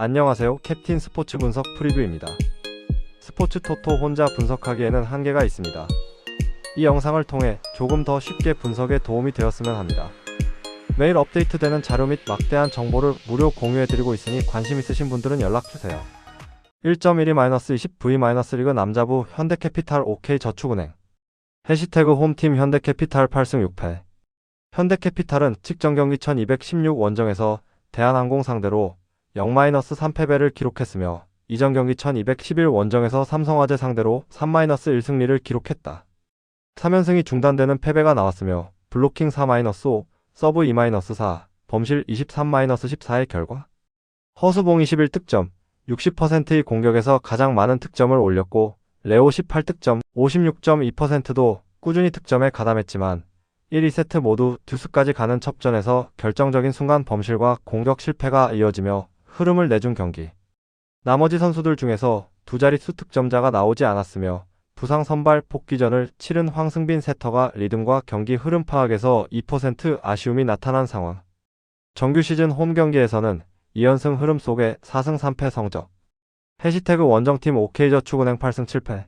안녕하세요. 캡틴 스포츠 분석 프리뷰입니다. 스포츠 토토 혼자 분석하기에는 한계가 있습니다. 이 영상을 통해 조금 더 쉽게 분석에 도움이 되었으면 합니다. 매일 업데이트되는 자료 및 막대한 정보를 무료 공유해드리고 있으니 관심 있으신 분들은 연락주세요. 1.12-20V- 리그 남자부 현대캐피탈 OK저축은행 해시태그 홈팀 현대캐피탈 8승 6패 현대캐피탈은 직전 경기 1216 원정에서 대한항공 상대로 0-3패배를 기록했으며 이전 경기 1211 원정에서 삼성화재 상대로 3-1승리를 기록했다. 3연승이 중단되는 패배가 나왔으며 블로킹 4-5, 서브 2-4, 범실 23-14의 결과 허수봉 21득점, 60%의 공격에서 가장 많은 득점을 올렸고 레오 18득점, 56.2%도 꾸준히 득점에 가담했지만 1, 2세트 모두 듀스까지 가는 첩전에서 결정적인 순간 범실과 공격 실패가 이어지며 흐름을 내준 경기. 나머지 선수들 중에서 두 자릿수 득점자가 나오지 않았으며 부상 선발 복귀전을 치른 황승빈 세터가 리듬과 경기 흐름 파악에서 2% 아쉬움이 나타난 상황. 정규 시즌 홈 경기에서는 2연승 흐름 속에 4승 3패 성적. 해시태그 원정팀 OK저축은행 8승 7패.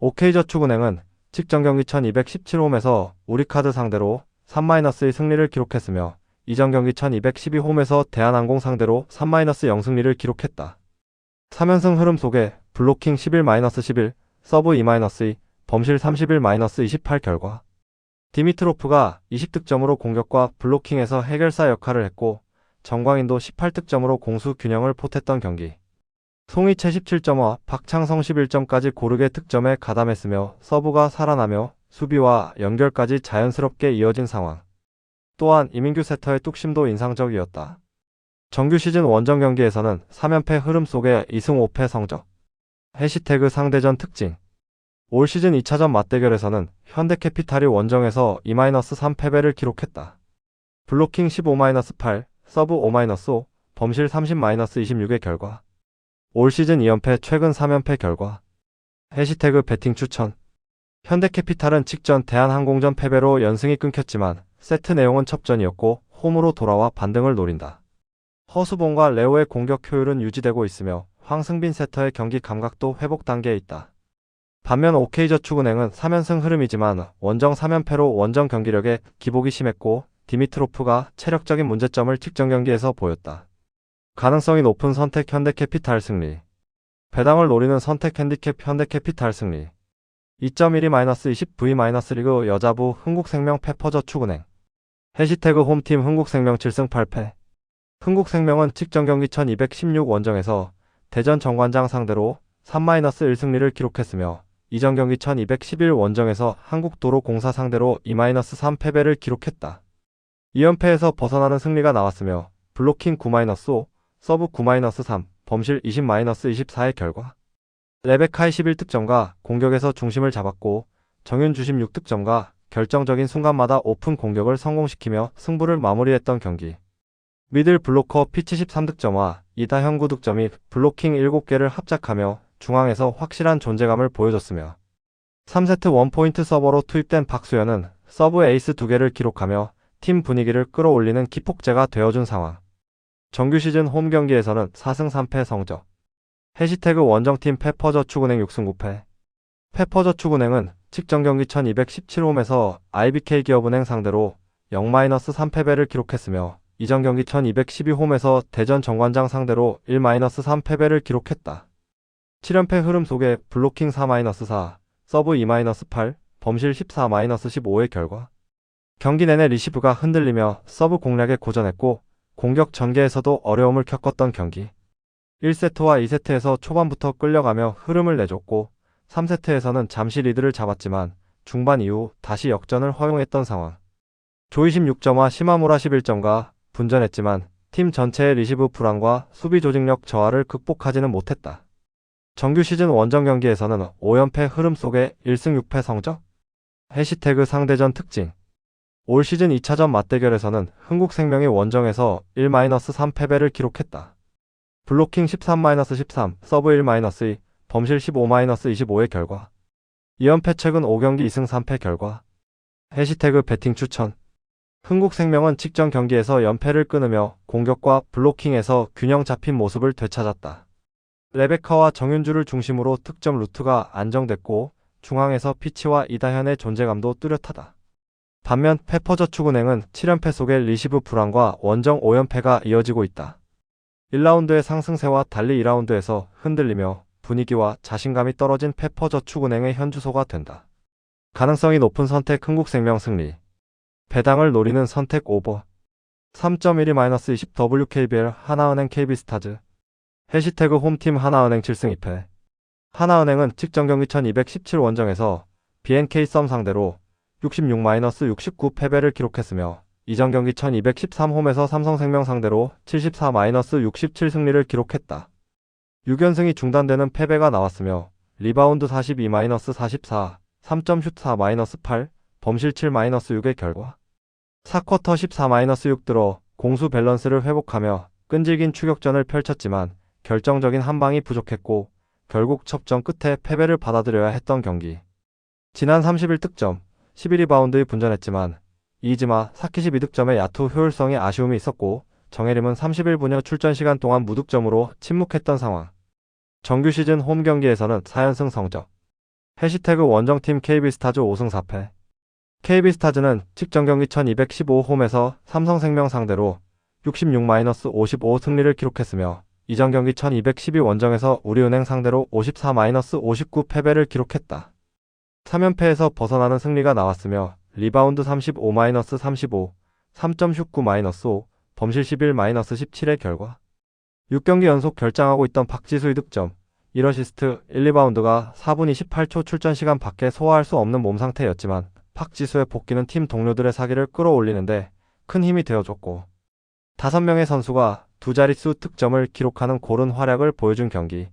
OK저축은행은 직전 경기 1217홈에서 우리카드 상대로 3-2 승리를 기록했으며 이전 경기 1212홈에서 대한항공 상대로 3-0 승리를 기록했다. 3연승 흐름 속에 블로킹 11-11, 서브 2-2, 범실 31-28 결과 디미트로프가 20득점으로 공격과 블로킹에서 해결사 역할을 했고 정광인도 18득점으로 공수 균형을 보탰던 경기. 송이채 17점과 박창성 11점까지 고르게 득점에 가담했으며 서브가 살아나며 수비와 연결까지 자연스럽게 이어진 상황. 또한 이민규 세터의 뚝심도 인상적이었다. 정규 시즌 원정 경기에서는 3연패 흐름 속에 2승 5패 성적. 해시태그 상대전 특징. 올 시즌 2차전 맞대결에서는 현대캐피탈이 원정에서 2-3 패배를 기록했다. 블로킹 15-8, 서브 5-5, 범실 30-26의 결과. 올 시즌 2연패 최근 3연패 결과. 해시태그 배팅 추천. 현대캐피탈은 직전 대한항공전 패배로 연승이 끊겼지만 세트 내용은 첩전이었고 홈으로 돌아와 반등을 노린다. 허수봉과 레오의 공격 효율은 유지되고 있으며 황승빈 세터의 경기 감각도 회복 단계에 있다. 반면 OK저축은행은 3연승 흐름이지만 원정 3연패로 원정 경기력에 기복이 심했고 디미트로프가 체력적인 문제점을 직전 경기에서 보였다. 가능성이 높은 선택 현대캐피탈 승리. 배당을 노리는 선택 핸디캡 현대캐피탈 승리. 2.12-20V- 리그 여자부 흥국생명 페퍼저축은행. 해시태그 홈팀 흥국생명 7승 8패. 흥국생명은 직전 경기 1216 원정에서 대전 정관장 상대로 3-1승리를 기록했으며 이전 경기 1211 원정에서 한국도로공사 상대로 2-3 패배를 기록했다. 2연패에서 벗어나는 승리가 나왔으며 블로킹 9-5, 서브 9-3, 범실 20-24의 결과. 레베카의 11득점과 공격에서 중심을 잡았고 정윤 주심 6득점과 결정적인 순간마다 오픈 공격을 성공시키며 승부를 마무리했던 경기. 미들 블로커 피치 13득점과 이다현 9득점이 블로킹 7개를 합작하며 중앙에서 확실한 존재감을 보여줬으며 3세트 원포인트 서버로 투입된 박수현은 서브 에이스 2개를 기록하며 팀 분위기를 끌어올리는 기폭제가 되어준 상황. 정규 시즌 홈 경기에서는 4승 3패 성적. 해시태그 원정팀 페퍼저축은행 6승 9패. 페퍼저축은행은 직전 경기 1217홈에서 IBK 기업은행 상대로 0-3패배를 기록했으며 이전 경기 1212홈에서 대전 정관장 상대로 1-3패배를 기록했다. 7연패 흐름 속에 블로킹 4-4, 서브 2-8, 범실 14-15의 결과. 경기 내내 리시브가 흔들리며 서브 공략에 고전했고 공격 전개에서도 어려움을 겪었던 경기. 1세트와 2세트에서 초반부터 끌려가며 흐름을 내줬고 3세트에서는 잠시 리드를 잡았지만 중반 이후 다시 역전을 허용했던 상황. 조이심 6점과 시마무라 11점과 분전했지만 팀 전체의 리시브 불안과 수비 조직력 저하를 극복하지는 못했다. 정규 시즌 원정 경기에서는 5연패 흐름 속에 1승 6패 성적? 해시태그 상대전 특징 올 시즌 2차전 맞대결에서는 흥국생명이 원정에서 1-3 패배를 기록했다. 블로킹 13-13, 서브 1-2, 범실 15-25의 결과. 2연패 최근 5경기 2승 3패 결과. 해시태그 배팅 추천. 흥국생명은 직전 경기에서 연패를 끊으며 공격과 블로킹에서 균형 잡힌 모습을 되찾았다. 레베카와 정윤주를 중심으로 득점 루트가 안정됐고 중앙에서 피치와 이다현의 존재감도 뚜렷하다. 반면 페퍼저축은행은 7연패 속에 리시브 불안과 원정 5연패가 이어지고 있다. 1라운드의 상승세와 달리 2라운드에서 흔들리며 분위기와 자신감이 떨어진 페퍼저축은행의 현주소가 된다. 가능성이 높은 선택 흥국생명 승리. 배당을 노리는 선택 오버. 3.12-20 WKBL 하나은행 KB스타즈. 해시태그 홈팀 하나은행 7승 2패. 하나은행은 직전 경기 1217 원정에서 BNK 썸 상대로 66-69 패배를 기록했으며 이전 경기 1213 홈에서 삼성생명 상대로 74-67 승리를 기록했다. 6연승이 중단되는 패배가 나왔으며 리바운드 42-44, 3점 슛 4-8, 범실 7-6의 결과 4쿼터 14-6 들어 공수 밸런스를 회복하며 끈질긴 추격전을 펼쳤지만 결정적인 한 방이 부족했고 결국 접전 끝에 패배를 받아들여야 했던 경기. 지난 31득점, 11리바운드에 분전했지만 이지마, 사키시 미득점의 야투 효율성에 아쉬움이 있었고 정혜림은 31분여 출전 시간 동안 무득점으로 침묵했던 상황. 정규 시즌 홈 경기에서는 4연승 성적. 해시태그 원정팀 KB스타즈 5승 4패. KB스타즈는 직전 경기 1215 홈에서 삼성생명 상대로 66-55 승리를 기록했으며 이전 경기 1212 원정에서 우리은행 상대로 54-59 패배를 기록했다. 3연패에서 벗어나는 승리가 나왔으며 리바운드 35-35, 3점 슛 9-5, 범실 11-17의 결과 6경기 연속 결장하고 있던 박지수의 득점, 1어시스트 1리바운드가 4분 28초 출전 시간 밖에 소화할 수 없는 몸 상태였지만 박지수의 복귀는 팀 동료들의 사기를 끌어올리는데 큰 힘이 되어줬고 5명의 선수가 두 자릿수 득점을 기록하는 고른 활약을 보여준 경기.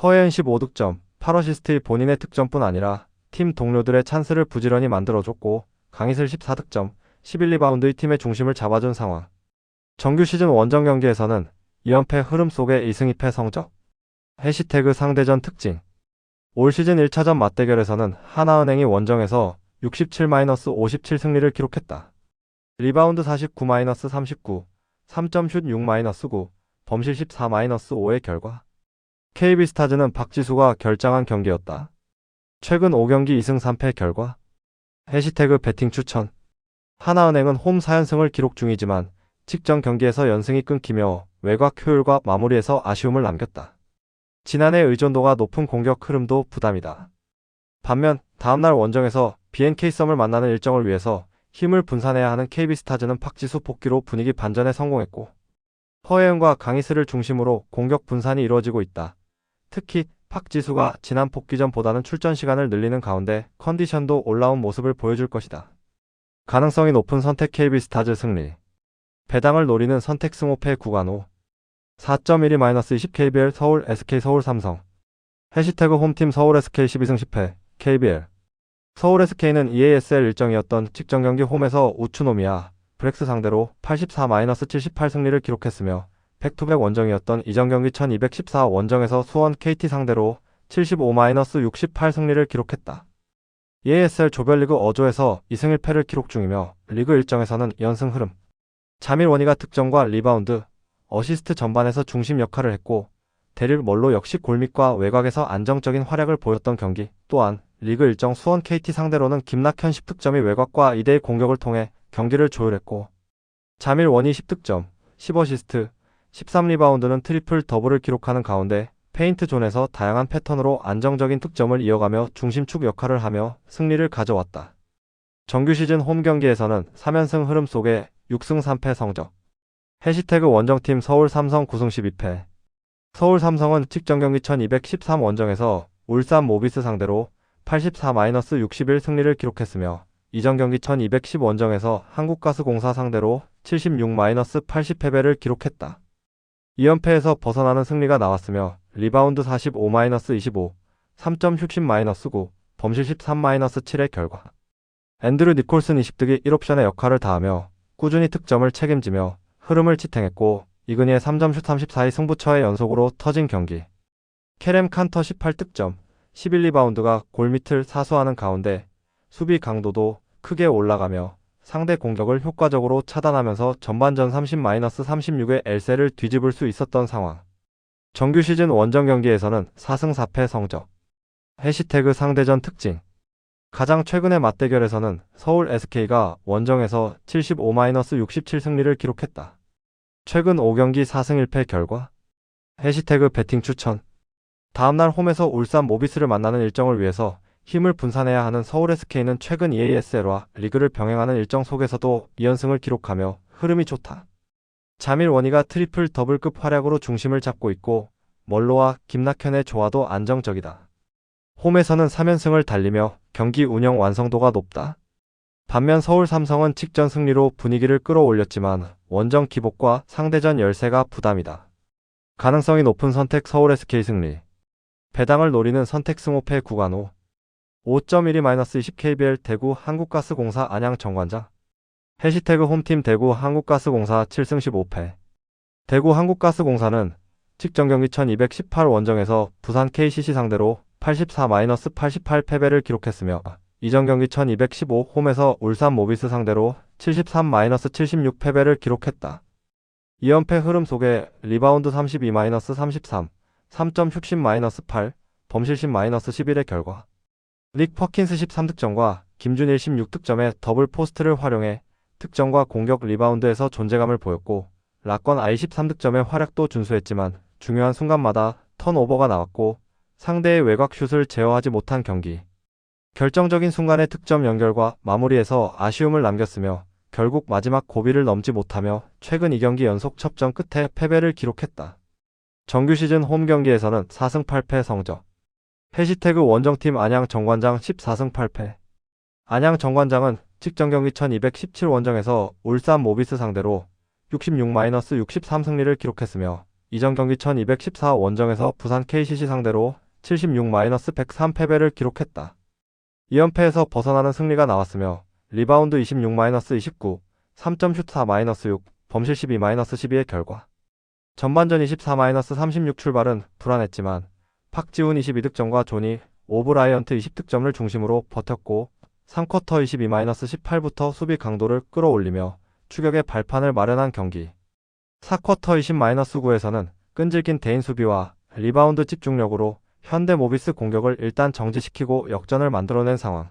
허예은 15득점, 8어시스트의 본인의 득점뿐 아니라 팀 동료들의 찬스를 부지런히 만들어줬고 강희슬 14득점, 11리바운드의 팀의 중심을 잡아준 상황. 정규 시즌 원정 경기에서는 2연패 흐름 속의 2승 2패 성적. 해시태그 상대전 특징. 올 시즌 1차전 맞대결에서는 하나은행이 원정에서 67-57 승리를 기록했다. 리바운드 49-39, 3점 슛 6-9, 범실 14-5의 결과. KB스타즈는 박지수가 결장한 경기였다. 최근 5경기 2승 3패 결과. 해시태그 배팅 추천. 하나은행은 홈 4연승을 기록 중이지만 직전 경기에서 연승이 끊기며 외곽 효율과 마무리에서 아쉬움을 남겼다. 지난해 의존도가 높은 공격 흐름도 부담이다. 반면 다음날 원정에서 BNK 썸을 만나는 일정을 위해서 힘을 분산해야 하는 KB스타즈는 박지수 복귀로 분위기 반전에 성공했고 허예은과 강희슬을 중심으로 공격 분산이 이루어지고 있다. 특히 박지수가 지난 복귀전보다는 출전 시간을 늘리는 가운데 컨디션도 올라온 모습을 보여줄 것이다. 가능성이 높은 선택 KB스타즈 승리 배당을 노리는 선택 승호패 구간 5 4.12-20 KBL 서울 SK 서울 삼성 해시태그 홈팀 서울 SK 12승 10패 KBL 서울 SK는 EASL 일정이었던 직전 경기 홈에서 우츠노미야 브렉스 상대로 84-78 승리를 기록했으며 백투백 원정이었던 이전 경기 1214 원정에서 수원 KT 상대로 75-68 승리를 기록했다. EASL 조별리그 어조에서 2승 1패를 기록 중이며 리그 일정에서는 연승 흐름. 자밀원이가 득점과 리바운드, 어시스트 전반에서 중심 역할을 했고 데릴 멀로 역시 골밑과 외곽에서 안정적인 활약을 보였던 경기 또한 리그 일정 수원 KT 상대로는 김낙현 10득점이 외곽과 2대1 공격을 통해 경기를 조율했고 자밀 원이 10득점, 10어시스트, 13리바운드는 트리플 더블을 기록하는 가운데 페인트 존에서 다양한 패턴으로 안정적인 득점을 이어가며 중심축 역할을 하며 승리를 가져왔다. 정규 시즌 홈 경기에서는 3연승 흐름 속에 6승 3패 성적. 해시태그 원정팀 서울 삼성 9승 12패. 서울 삼성은 직전 경기 1213 원정에서 울산 모비스 상대로 84-61 승리를 기록했으며 이전 경기 1210 원정에서 한국가스공사 상대로 76-80 패배를 기록했다. 2연패에서 벗어나는 승리가 나왔으며 리바운드 45-25, 3점 슛 10-9, 범실 13-7의 결과. 앤드류 니콜슨 20득이 1옵션의 역할을 다하며 꾸준히 득점을 책임지며 흐름을 지탱했고 이근희의 3점 슛 34의 승부처의 연속으로 터진 경기. 캐렘 칸터 18득점, 11리바운드가 골밑을 사수하는 가운데 수비 강도도 크게 올라가며 상대 공격을 효과적으로 차단하면서 전반전 30-36의 엘세를 뒤집을 수 있었던 상황. 정규 시즌 원정 경기에서는 4승 4패 성적. 해시태그 상대전 특징. 가장 최근의 맞대결에서는 서울 SK가 원정에서 75-67 승리를 기록했다. 최근 5경기 4승 1패 결과. 해시태그 배팅 추천. 다음날 홈에서 울산 모비스를 만나는 일정을 위해서 힘을 분산해야 하는 서울 SK는 최근 EASL과 리그를 병행하는 일정 속에서도 2연승을 기록하며 흐름이 좋다. 자밀 원희가 트리플 더블급 활약으로 중심을 잡고 있고 멀로와 김낙현의 조화도 안정적이다. 홈에서는 3연승을 달리며 경기 운영 완성도가 높다. 반면 서울 삼성은 직전 승리로 분위기를 끌어올렸지만 원정 기복과 상대전 열세가 부담이다. 가능성이 높은 선택 서울 SK 승리. 배당을 노리는 선택 승호패 구간 5. 5.12-20KBL 대구 한국가스공사 안양 정관장. 해시태그 홈팀 대구 한국가스공사 7승 15패. 대구 한국가스공사는 직전 경기 1218 원정에서 부산 KCC 상대로 84-88 패배를 기록했으며 이전 경기 1215 홈에서 울산 모비스 상대로 73-76 패배를 기록했다. 2연패 흐름 속에 리바운드 32-33, 3점 슛신 -8, 범실신 -11의 결과. 릭 퍼킨스 13득점과 김준일 16득점의 더블 포스트를 활용해 득점과 공격 리바운드에서 존재감을 보였고 라건 아이 13득점의 활약도 준수했지만 중요한 순간마다 턴오버가 나왔고 상대의 외곽 슛을 제어하지 못한 경기. 결정적인 순간의 득점 연결과 마무리에서 아쉬움을 남겼으며 결국 마지막 고비를 넘지 못하며 최근 2경기 연속 첩전 끝에 패배를 기록했다. 정규 시즌 홈 경기에서는 4승 8패 성적. 해시태그 원정팀 안양 정관장 14승 8패. 안양 정관장은 직전 경기 1217 원정에서 울산 모비스 상대로 66-63 승리를 기록했으며 이전 경기 1214 원정에서 부산 KCC 상대로 76-103 패배를 기록했다. 2연패에서 벗어나는 승리가 나왔으며 리바운드 26-29, 3점 슛 4-6, 범실 12-12의 결과. 전반전 24-36 출발은 불안했지만 박지훈 22득점과 조니 오브라이언트 20득점을 중심으로 버텼고 3쿼터 22-18부터 수비 강도를 끌어올리며 추격의 발판을 마련한 경기. 4쿼터 20-9에서는 끈질긴 대인 수비와 리바운드 집중력으로 현대 모비스 공격을 일단 정지시키고 역전을 만들어낸 상황.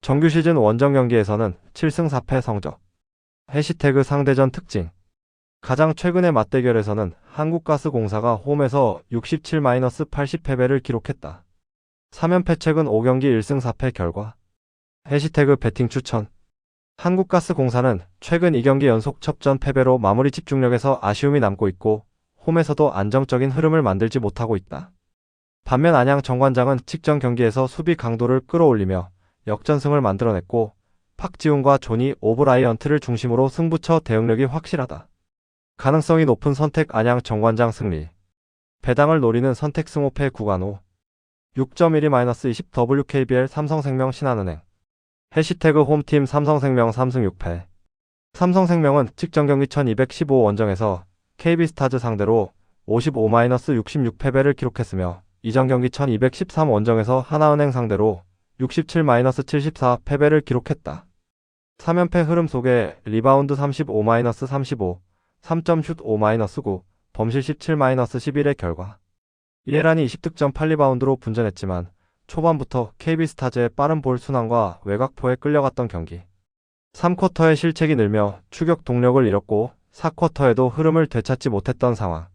정규 시즌 원정 경기에서는 7승 4패 성적. 해시태그 상대전 특징. 가장 최근의 맞대결에서는 한국가스공사가 홈에서 67-80 패배를 기록했다. 3연패 최근 5경기 1승 4패 결과. 해시태그 배팅 추천. 한국가스공사는 최근 2경기 연속 첩전 패배로 마무리 집중력에서 아쉬움이 남고 있고 홈에서도 안정적인 흐름을 만들지 못하고 있다. 반면 안양 정관장은 직전 경기에서 수비 강도를 끌어올리며 역전승을 만들어냈고 팍지훈과 조니 오브라이언트를 중심으로 승부처 대응력이 확실하다. 가능성이 높은 선택 안양 정관장 승리. 배당을 노리는 선택 승호패 구간 5. 6.12-20 WKBL 삼성생명 신한은행. 해시태그 홈팀 삼성생명 3승 6패. 삼성생명은 직전 경기 1215 원정에서 KB스타즈 상대로 55-66 패배를 기록했으며 이전 경기 1213 원정에서 하나은행 상대로 67-74 패배를 기록했다. 3연패 흐름 속에 리바운드 35-35, 3점 슛 5-9, 범실 17-11의 결과. 이에란이 20득점 8리바운드로 분전했지만 초반부터 KB스타즈의 빠른 볼 순환과 외곽포에 끌려갔던 경기. 3쿼터의 실책이 늘며 추격 동력을 잃었고 4쿼터에도 흐름을 되찾지 못했던 상황.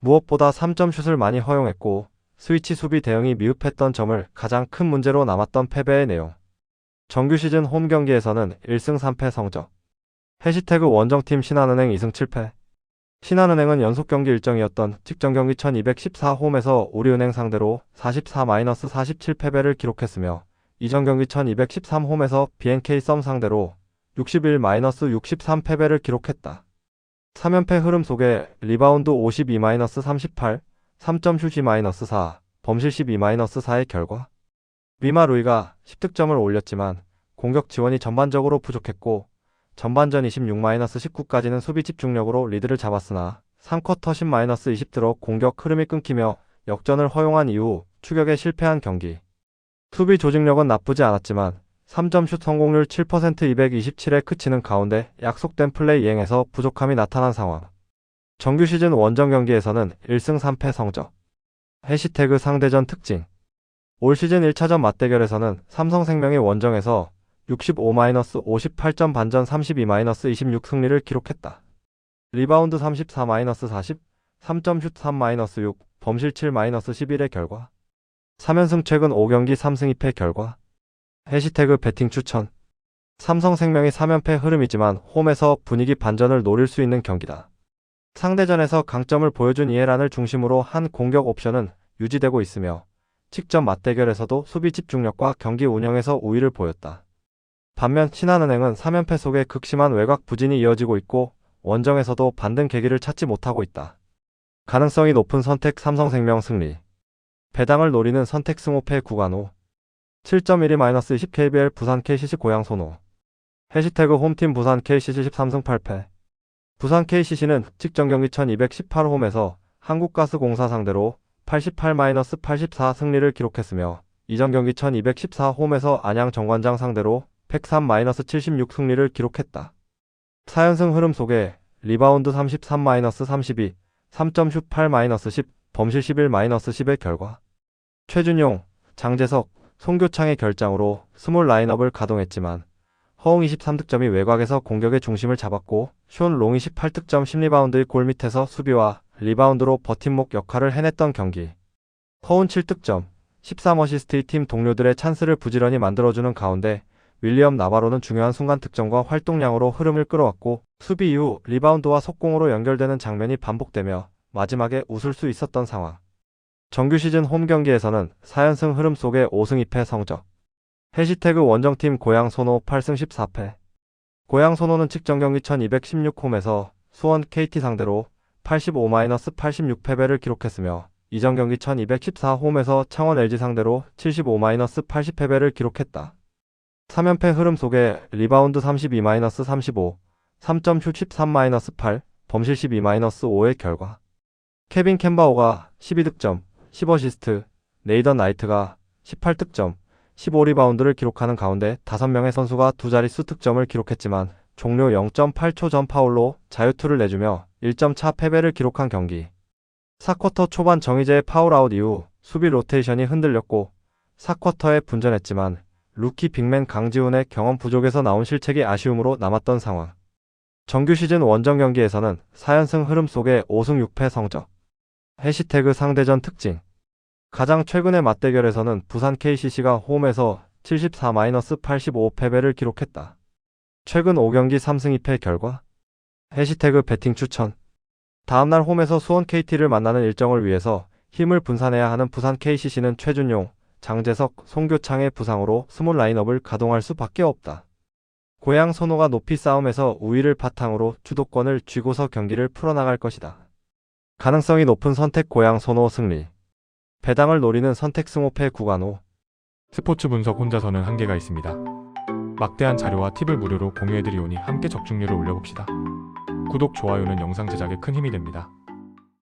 무엇보다 3점 슛을 많이 허용했고 스위치 수비 대응이 미흡했던 점을 가장 큰 문제로 남았던 패배의 내용. 정규 시즌 홈 경기에서는 1승 3패 성적. 해시태그 원정팀 신한은행 2승 7패. 신한은행은 연속 경기 일정이었던 직전 경기 1214 홈에서 우리은행 상대로 44-47 패배를 기록했으며 이전 경기 1213 홈에서 BNK 썸 상대로 61-63 패배를 기록했다. 3연패 흐름 속에 리바운드 52-38, 3점 슛이 마이너스 4, 범실 12-4의 결과. 위마 루이가 10득점을 올렸지만 공격 지원이 전반적으로 부족했고 전반전 26-19까지는 수비 집중력으로 리드를 잡았으나 3쿼터 10-20 들어 공격 흐름이 끊기며 역전을 허용한 이후 추격에 실패한 경기. 수비 조직력은 나쁘지 않았지만 3점 슛 성공률 7% 227에 그치는 가운데 약속된 플레이 이행에서 부족함이 나타난 상황. 정규 시즌 원정 경기에서는 1승 3패 성적. 해시태그 상대전 특징. 올 시즌 1차전 맞대결에서는 삼성생명이 원정에서 65-58점 반전 32-26 승리를 기록했다. 리바운드 34-40, 3점 슛 3-6, 범실 7-11의 결과. 3연승 최근 5경기 3승 2패 결과. 해시태그 배팅 추천. 삼성생명이 3연패 흐름이지만 홈에서 분위기 반전을 노릴 수 있는 경기다. 상대전에서 강점을 보여준 이해란을 중심으로 한 공격 옵션은 유지되고 있으며 직접 맞대결에서도 수비 집중력과 경기 운영에서 우위를 보였다. 반면 신한은행은 3연패 속에 극심한 외곽 부진이 이어지고 있고 원정에서도 반등 계기를 찾지 못하고 있다. 가능성이 높은 선택 삼성생명 승리. 배당을 노리는 선택 승호패 구간 호. 7.12-20 KBL 부산 KCC 고양 손호. 해시태그 홈팀 부산 KCC 13승 8패. 부산 KCC는 직전 경기 1218홈에서 한국가스공사 상대로 88-84 승리를 기록했으며 이전 경기 1214 홈에서 안양 정관장 상대로 103-76 승리를 기록했다. 4연승 흐름 속에 리바운드 33-32, 3점 슛 8-10, 범실 11-10의 결과. 최준용, 장재석, 송교창의 결장으로 스몰 라인업을 가동했지만 허웅 23득점이 외곽에서 공격의 중심을 잡았고 숀 롱이 18득점 10리바운드의 골 밑에서 수비와 리바운드로 버팀목 역할을 해냈던 경기. 허운 7득점, 13어시스트의 팀 동료들의 찬스를 부지런히 만들어주는 가운데 윌리엄 나바로는 중요한 순간 득점과 활동량으로 흐름을 끌어왔고 수비 이후 리바운드와 속공으로 연결되는 장면이 반복되며 마지막에 웃을 수 있었던 상황. 정규 시즌 홈 경기에서는 4연승 흐름 속에 5승 2패 성적. 해시태그 원정팀 고양 손호 8승 14패. 고양 손호는 직전 경기 1216홈에서 수원 KT 상대로 85-86패배를 기록했으며 이전 경기 1214홈에서 창원 LG 상대로 75-80패배를 기록했다. 3연패 흐름 속에 리바운드 32-35, 3점 슛 13-8, 범실 12-5의 결과. 케빈 캔바오가 12득점, 10어시스트, 네이던 나이트가 18득점, 15리바운드를 기록하는 가운데 5명의 선수가 두 자릿수 득점을 기록했지만 종료 0.8초 전 파울로 자유투를 내주며 1점 차 패배를 기록한 경기. 4쿼터 초반 정희재의 파울아웃 이후 수비 로테이션이 흔들렸고 4쿼터에 분전했지만 루키 빅맨 강지훈의 경험 부족에서 나온 실책이 아쉬움으로 남았던 상황. 정규 시즌 원정 경기에서는 4연승 흐름 속에 5승 6패 성적. 해시태그 상대전 특징. 가장 최근의 맞대결에서는 부산 KCC가 홈에서 74-85 패배를 기록했다. 최근 5경기 3승 2패 결과. 해시태그 배팅 추천. 다음날 홈에서 수원 KT를 만나는 일정을 위해서 힘을 분산해야 하는 부산 KCC는 최준용, 장재석, 송교창의 부상으로 스몰 라인업을 가동할 수밖에 없다. 고양 선호가 높이 싸움에서 우위를 바탕으로 주도권을 쥐고서 경기를 풀어나갈 것이다. 가능성이 높은 선택 고양 선호 승리. 배당을 노리는 선택 승호패 구간호. 스포츠 분석 혼자서는 한계가 있습니다. 막대한 자료와 팁을 무료로 공유해드리오니 함께 적중률을 올려봅시다. 구독, 좋아요는 영상 제작에 큰 힘이 됩니다.